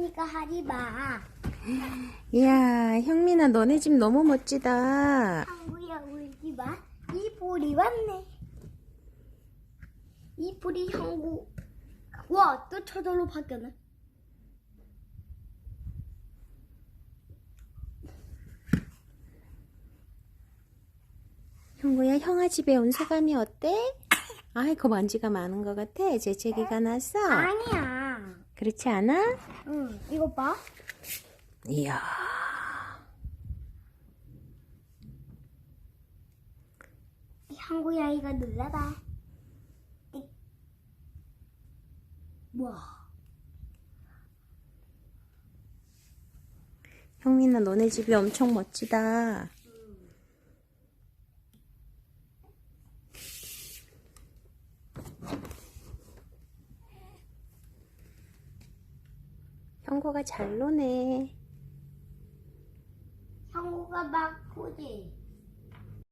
거니까 하지 마. 이야, 형민아, 너네 집 너무 멋지다. 한구야 울지 마. 이 불이 왔네. 이 불이 형구. 와, 또 저절로 바뀌었네. 형구야, 형아 집에 온 소감이 어때? 아이고, 먼지가 많은 것 같아. 재채기가 나서. 아니야. 그렇지 않아? 응, 이거 봐. 이야. 이거 눌러봐. 띡. 와. 형민아, 너네 집이 엄청 멋지다. 형구가 잘 노네. 형구가 막 보지.